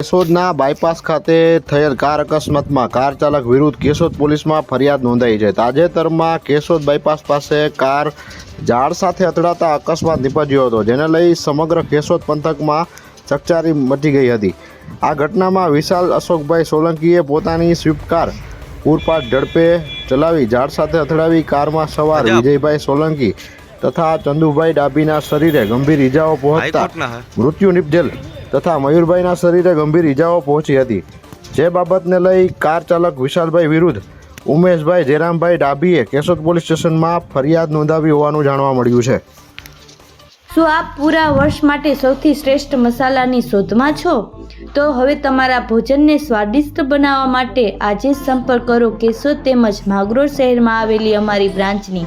કેશોદના bypass ખાતે થયેલ car અકસ્માતમાં કાર ચાલક વિરુદ્ધ કેશોદ પોલીસમાં ફરિયાદ નોંધાઈ છે. તાજેતરમાં કેશોદ બાયપાસ પાસે કાર ઝાડ સાથે અથડાતા અકસ્માત નિપજ્યો હતો જેને લઈ સમગ્ર કેશોદ પંથકમાં ચકચારી મચી ગઈ હતી. આ ઘટનામાં વિશાલ અશોકભાઈ સોલંકીએ પોતાની સ્વિફ્ટ કાર પૂરપાટ ઝડપે ચલાવી ઝાડ સાથે અથડાવી કારમાં સવાર વિજયભાઈ સોલંકી તથા ચંદુભાઈ ડાભીના શરીરે ગંભીર ઈજાઓ પહોંચતા મૃત્યુ નિપજેલ તથા મયુરભાઈના શરીરે ગંભીર ઈજાઓ પહોંચી હતી. જે બાબતને લઈ કાર ચાલક વિશાલભાઈ વિરુદ્ધ ઉમેશભાઈ જયરામભાઈ ડાભીએ કેશોદ પોલીસ સ્ટેશનમાં ફરિયાદ નોંધાવી હોવાનું જાણવા મળ્યું છે. શું આપ પૂરા વર્ષ માટે સૌથી શ્રેષ્ઠ મસાલાની શોધમાં છો? તો હવે તમારા ભોજનને સ્વાદિષ્ટ બનાવવા માટે આજે જ સંપર્ક કરો કેશોદ તેમજ માગરોળ શહેરમાં આવેલી અમારી બ્રાન્ચની.